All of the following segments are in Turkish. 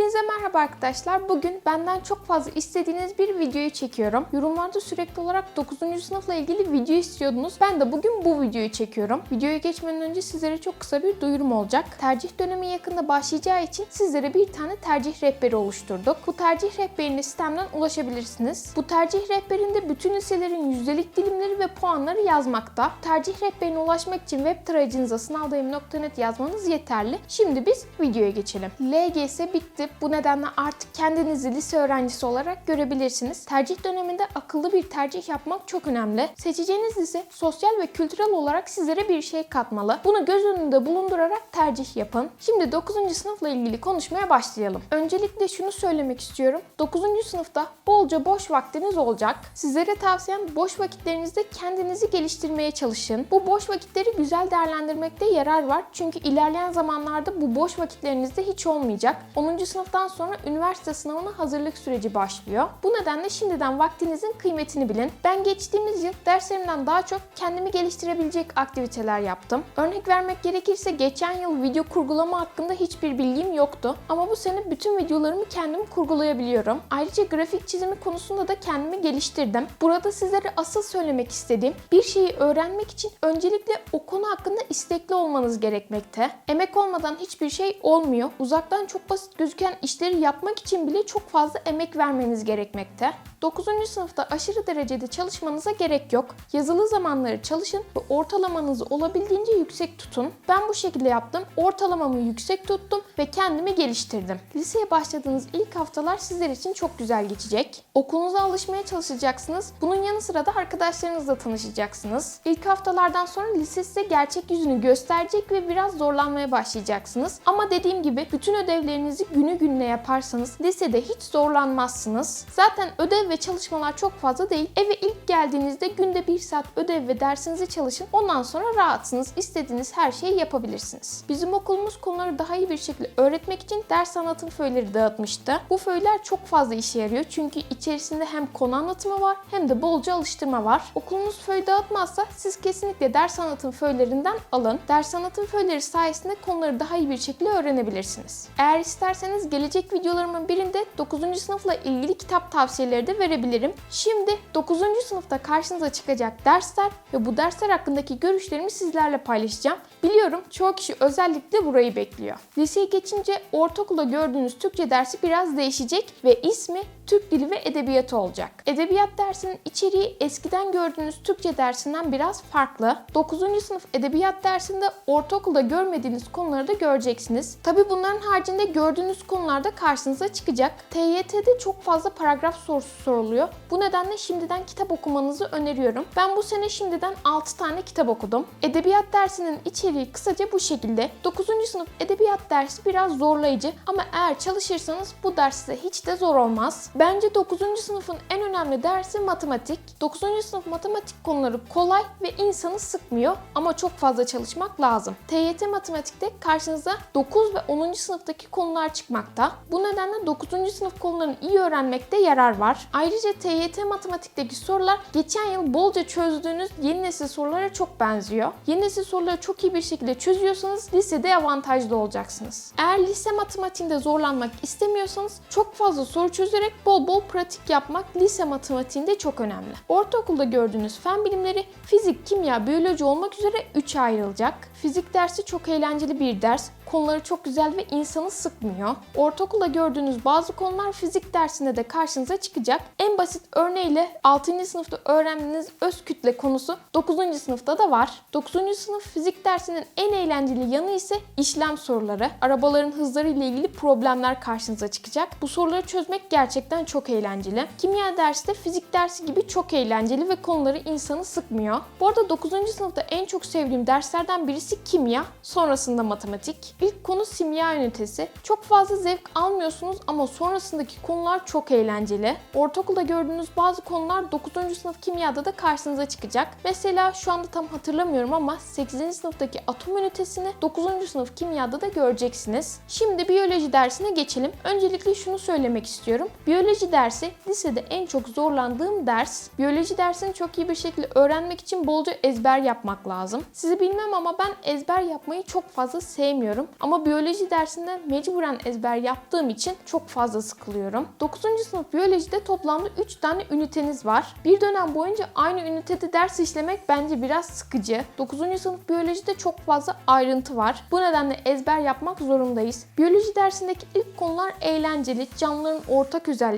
Hepinize merhaba arkadaşlar. Bugün benden çok fazla istediğiniz bir videoyu çekiyorum. Yorumlarda sürekli olarak 9. sınıfla ilgili video istiyordunuz. Ben de bugün bu videoyu çekiyorum. Videoya geçmeden önce sizlere çok kısa bir duyurum olacak. Tercih dönemi yakında başlayacağı için sizlere bir tane tercih rehberi oluşturduk. Bu tercih rehberine sistemden ulaşabilirsiniz. Bu tercih rehberinde bütün liselerin yüzdelik dilimleri ve puanları yazmakta. Tercih rehberine ulaşmak için web tarayıcınıza sınavdayım.net yazmanız yeterli. Şimdi biz videoya geçelim. LGS bitti. Bu nedenle artık kendinizi lise öğrencisi olarak görebilirsiniz. Tercih döneminde akıllı bir tercih yapmak çok önemli. Seçeceğiniz lise sosyal ve kültürel olarak sizlere bir şey katmalı. Bunu göz önünde bulundurarak tercih yapın. Şimdi 9. sınıfla ilgili konuşmaya başlayalım. Öncelikle şunu söylemek istiyorum. 9. sınıfta bolca boş vaktiniz olacak. Sizlere tavsiyem boş vakitlerinizde kendinizi geliştirmeye çalışın. Bu boş vakitleri güzel değerlendirmekte yarar var. Çünkü ilerleyen zamanlarda bu boş vakitlerinizde hiç olmayacak. 10. sınıftan sonra üniversite sınavına hazırlık süreci başlıyor. Bu nedenle şimdiden vaktinizin kıymetini bilin. Ben geçtiğimiz yıl derslerimden daha çok kendimi geliştirebilecek aktiviteler yaptım. Örnek vermek gerekirse geçen yıl video kurgulama hakkında hiçbir bilgim yoktu. Ama bu sene bütün videolarımı kendim kurgulayabiliyorum. Ayrıca grafik çizimi konusunda da kendimi geliştirdim. Burada sizlere asıl söylemek istediğim bir şeyi öğrenmek için öncelikle o konu hakkında istekli olmanız gerekmekte. Emek olmadan hiçbir şey olmuyor. Uzaktan çok basit gözüken işleri yapmak için bile çok fazla emek vermeniz gerekmekte. 9. sınıfta aşırı derecede çalışmanıza gerek yok. Yazılı zamanları çalışın ve ortalamanızı olabildiğince yüksek tutun. Ben bu şekilde yaptım. Ortalamamı yüksek tuttum ve kendimi geliştirdim. Liseye başladığınız ilk haftalar sizler için çok güzel geçecek. Okulunuza alışmaya çalışacaksınız. Bunun yanı sıra da arkadaşlarınızla tanışacaksınız. İlk haftalardan sonra lise size gerçek yüzünü gösterecek ve biraz zorlanmaya başlayacaksınız. Ama dediğim gibi bütün ödevlerinizi günü gününe yaparsanız lisede hiç zorlanmazsınız. Zaten ödev ve çalışmalar çok fazla değil. Eve ilk geldiğinizde günde bir saat ödev ve dersinizi çalışın. Ondan sonra rahatsınız. İstediğiniz her şeyi yapabilirsiniz. Bizim okulumuz konuları daha iyi bir şekilde öğretmek için ders anlatım föyleri dağıtmıştı. Bu föyler çok fazla işe yarıyor. Çünkü içerisinde hem konu anlatımı var hem de bolca alıştırma var. Okulunuz föy dağıtmazsa siz kesinlikle ders anlatım föylerinden alın. Ders anlatım föyleri sayesinde konuları daha iyi bir şekilde öğrenebilirsiniz. Eğer isterseniz gelecek videolarımın birinde 9. sınıfla ilgili kitap tavsiyeleri de verebilirim. Şimdi 9. sınıfta karşınıza çıkacak dersler ve bu dersler hakkındaki görüşlerimi sizlerle paylaşacağım. Biliyorum çoğu kişi özellikle burayı bekliyor. Liseye geçince ortaokulda gördüğünüz Türkçe dersi biraz değişecek ve ismi Türk Dili ve Edebiyatı olacak. Edebiyat dersinin içeriği eskiden gördüğünüz Türkçe dersinden biraz farklı. 9. sınıf edebiyat dersinde ortaokulda görmediğiniz konuları da göreceksiniz. Tabi bunların haricinde gördüğünüz konularda karşınıza çıkacak. TYT'de çok fazla paragraf sorusu soruluyor. Bu nedenle şimdiden kitap okumanızı öneriyorum. Ben bu sene şimdiden 6 tane kitap okudum. Edebiyat dersinin içeriği kısaca bu şekilde. 9. sınıf edebiyat dersi biraz zorlayıcı ama eğer çalışırsanız bu ders size hiç de zor olmaz. Bence 9. sınıfın en önemli dersi matematik. 9. sınıf matematik konuları kolay ve insanı sıkmıyor ama çok fazla çalışmak lazım. TYT matematikte karşınıza 9 ve 10. sınıftaki konular çıkmakta. Bu nedenle 9. sınıf konularını iyi öğrenmekte yarar var. Ayrıca TYT matematikteki sorular geçen yıl bolca çözdüğünüz yeni nesil sorulara çok benziyor. Yeni nesil soruları çok iyi bir şekilde çözüyorsanız lisede avantajlı olacaksınız. Eğer lise matematiğinde zorlanmak istemiyorsanız çok fazla soru çözerek bol bol pratik yapmak lise matematiğinde çok önemli. Ortaokulda gördüğünüz fen bilimleri fizik, kimya, biyoloji olmak üzere 3'e ayrılacak. Fizik dersi çok eğlenceli bir ders. Konuları çok güzel ve insanı sıkmıyor. Ortaokulda gördüğünüz bazı konular fizik dersinde de karşınıza çıkacak. En basit örneğiyle 6. sınıfta öğrendiğiniz öz kütle konusu 9. sınıfta da var. 9. sınıf fizik dersinin en eğlenceli yanı ise işlem soruları. Arabaların hızları ile ilgili problemler karşınıza çıkacak. Bu soruları çözmek gerçekten çok eğlenceli. Kimya dersi de fizik dersi gibi çok eğlenceli ve konuları insanı sıkmıyor. Bu arada 9. sınıfta en çok sevdiğim derslerden birisi kimya, sonrasında matematik. İlk konu simya ünitesi. Çok fazla zevk almıyorsunuz ama sonrasındaki konular çok eğlenceli. Ortaokulda gördüğünüz bazı konular 9. sınıf kimyada da karşınıza çıkacak. Mesela şu anda tam hatırlamıyorum ama 8. sınıftaki atom ünitesini 9. sınıf kimyada da göreceksiniz. Şimdi biyoloji dersine geçelim. Öncelikle şunu söylemek istiyorum. Biyoloji dersi lisede en çok zorlandığım ders. Biyoloji dersini çok iyi bir şekilde öğrenmek için bolca ezber yapmak lazım. Sizi bilmem ama ben ezber yapmayı çok fazla sevmiyorum. Ama biyoloji dersinde mecburen ezber yaptığım için çok fazla sıkılıyorum. 9. sınıf biyolojide toplamda 3 tane üniteniz var. Bir dönem boyunca aynı ünitede ders işlemek bence biraz sıkıcı. 9. sınıf biyolojide çok fazla ayrıntı var. Bu nedenle ezber yapmak zorundayız. Biyoloji dersindeki ilk konular eğlenceli, canlıların ortak özellikleri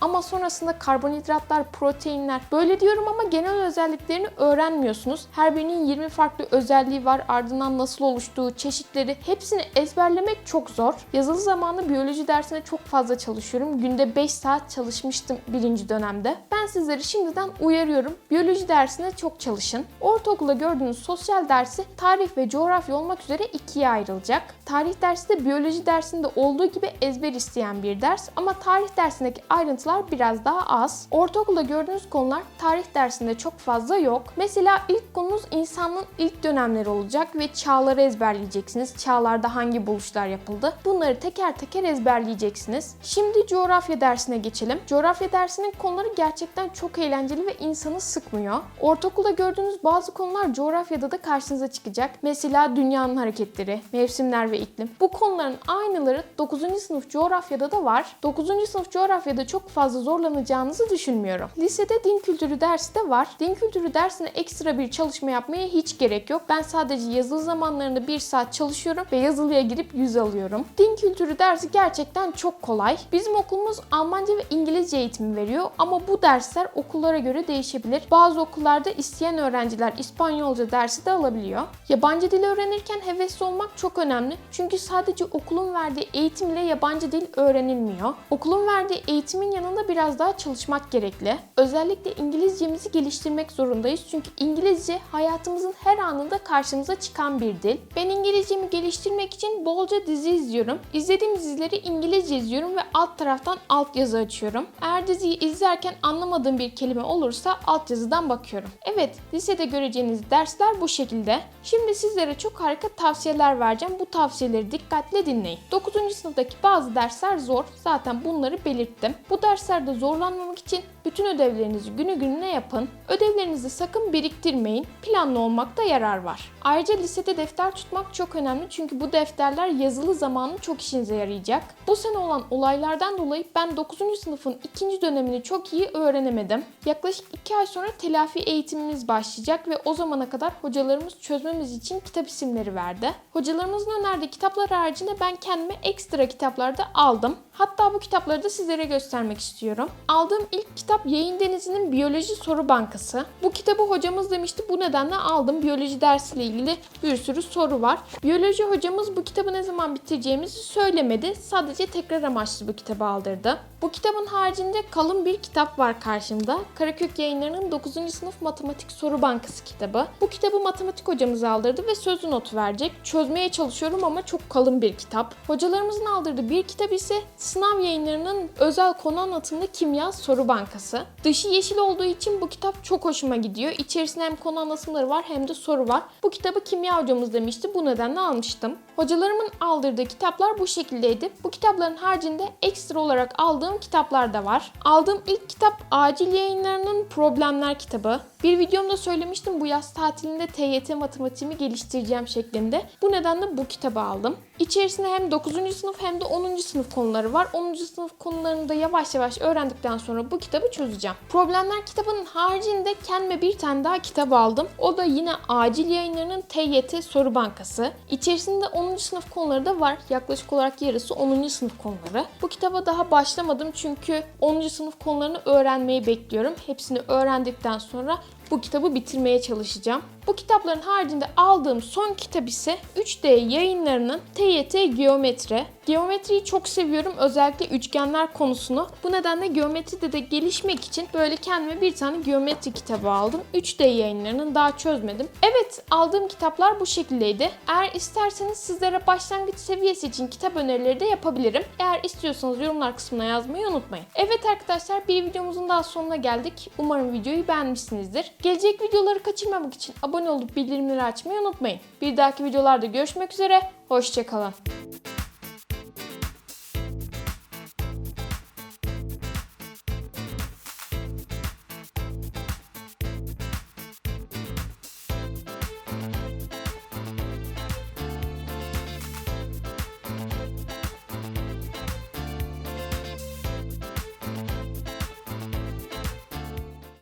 ama sonrasında karbonhidratlar, proteinler. Böyle diyorum ama genel özelliklerini öğrenmiyorsunuz. Her birinin 20 farklı özelliği var. Ardından nasıl oluştuğu, çeşitleri hepsini ezberlemek çok zor. Yazılı zamanı biyoloji dersine çok fazla çalışıyorum. Günde 5 saat çalışmıştım birinci dönemde. Ben sizleri şimdiden uyarıyorum. Biyoloji dersine çok çalışın. Ortaokulda gördüğünüz sosyal dersi tarih ve coğrafya olmak üzere ikiye ayrılacak. Tarih dersi de biyoloji dersinde olduğu gibi ezber isteyen bir ders ama tarih dersindeki ayrıntılar biraz daha az. Ortaokulda gördüğünüz konular tarih dersinde çok fazla yok. Mesela ilk konunuz insanlığın ilk dönemleri olacak ve çağları ezberleyeceksiniz. Çağlarda hangi buluşlar yapıldı? Bunları teker teker ezberleyeceksiniz. Şimdi coğrafya dersine geçelim. Coğrafya dersinin konuları gerçekten çok eğlenceli ve insanı sıkmıyor. Ortaokulda gördüğünüz bazı konular coğrafyada da karşınıza çıkacak. Mesela dünyanın hareketleri, mevsimler ve iklim. Bu konuların aynıları 9. sınıf coğrafyada da var. 9. sınıf coğrafyada çok fazla zorlanacağınızı düşünmüyorum. Lisede din kültürü dersi de var. Din kültürü dersine ekstra bir çalışma yapmaya hiç gerek yok. Ben sadece yazılı zamanlarında bir saat çalışıyorum ve yazılıya girip 100 alıyorum. Din kültürü dersi gerçekten çok kolay. Bizim okulumuz Almanca ve İngilizce eğitimi veriyor ama bu dersler okullara göre değişebilir. Bazı okullarda isteyen öğrenciler İspanyolca dersi de alabiliyor. Yabancı dil öğrenirken hevesli olmak çok önemli. Çünkü sadece okulun verdiği eğitim ile yabancı dil öğrenilmiyor. Okulun verdiği eğitimin yanında biraz daha çalışmak gerekli. Özellikle İngilizcemizi geliştirmek zorundayız. Çünkü İngilizce hayatımızın her anında karşımıza çıkan bir dil. Ben İngilizcemi geliştirmek için bolca dizi izliyorum. İzlediğim dizileri İngilizce izliyorum ve alt taraftan altyazı açıyorum. Eğer diziyi izlerken anlamadığım bir kelime olursa altyazıdan bakıyorum. Evet, lisede göreceğiniz dersler bu şekilde. Şimdi sizlere çok harika tavsiyeler vereceğim. Bu tavsiyeleri dikkatle dinleyin. 9. sınıftaki bazı dersler zor. Zaten bunları belirttim. Bu derslerde zorlanmamak için bütün ödevlerinizi günü gününe yapın. Ödevlerinizi sakın biriktirmeyin. Planlı olmakta yarar var. Ayrıca lisede defter tutmak çok önemli çünkü bu defterler yazılı zamanın çok işinize yarayacak. Bu sene olan olaylardan dolayı ben 9. sınıfın ikinci dönemini çok iyi öğrenemedim. Yaklaşık 2 ay sonra telafi eğitimimiz başlayacak ve o zamana kadar hocalarımız çözmemiz için kitap isimleri verdi. Hocalarımızın önerdiği kitaplar haricinde ben kendime ekstra kitaplar da aldım. Hatta bu kitapları da sizlere göstermek istiyorum. Aldığım ilk kitap Yayın Denizi'nin Biyoloji Soru Bankası. Bu kitabı hocamız demişti bu nedenle aldım. Biyoloji dersiyle ilgili bir sürü soru var. Biyoloji hocamız bu kitabı ne zaman bitireceğimizi söylemedi. Sadece tekrar amaçlı bu kitabı aldırdı. Bu kitabın haricinde kalın bir kitap var karşımda. Karakök Yayınları'nın 9. sınıf matematik soru bankası kitabı. Bu kitabı matematik hocamız aldırdı ve sözlü not verecek. Çözmeye çalışıyorum ama çok kalın bir kitap. Hocalarımızın aldırdığı bir kitap ise Sınav Yayınları'nın özel konu anlatımlı kimya soru bankası. Dışı yeşil olduğu için bu kitap çok hoşuma gidiyor. İçerisinde hem konu anlatımları var hem de soru var. Bu kitabı kimya hocamız demişti. Bu nedenle almıştım. Hocalarımın aldırdığı kitaplar bu şekildeydi. Bu kitapların haricinde ekstra olarak aldığım kitaplar da var. Aldığım ilk kitap Acil Yayınları'nın Problemler kitabı. Bir videomda söylemiştim bu yaz tatilinde TYT matematiğimi geliştireceğim şeklinde. Bu nedenle bu kitabı aldım. İçerisinde hem 9. sınıf hem de 10. sınıf konuları var. 10. sınıf konularını da yavaş yavaş öğrendikten sonra bu kitabı çözeceğim. Problemler kitabının haricinde kendime bir tane daha kitap aldım. O da yine Acil Yayınları'nın TYT Soru Bankası. İçerisinde 10. sınıf konuları da var. Yaklaşık olarak yarısı 10. sınıf konuları. Bu kitaba daha başlamadım çünkü 10. sınıf konularını öğrenmeyi bekliyorum. Hepsini öğrendikten sonra bu kitabı bitirmeye çalışacağım. Bu kitapların haricinde aldığım son kitap ise 3D yayınlarının TYT Geometri. Geometriyi çok seviyorum. Özellikle üçgenler konusunu. Bu nedenle geometride de gelişmek için böyle kendime bir tane geometri kitabı aldım. 3D yayınlarının daha çözmedim. Evet aldığım kitaplar bu şekildeydi. Eğer isterseniz sizlere başlangıç seviyesi için kitap önerileri de yapabilirim. Eğer istiyorsanız yorumlar kısmına yazmayı unutmayın. Evet arkadaşlar bir videomuzun daha sonuna geldik. Umarım videoyu beğenmişsinizdir. Gelecek videoları kaçırmamak için abone olup bildirimleri açmayı unutmayın. Bir dahaki videolarda görüşmek üzere. Hoşçakalın.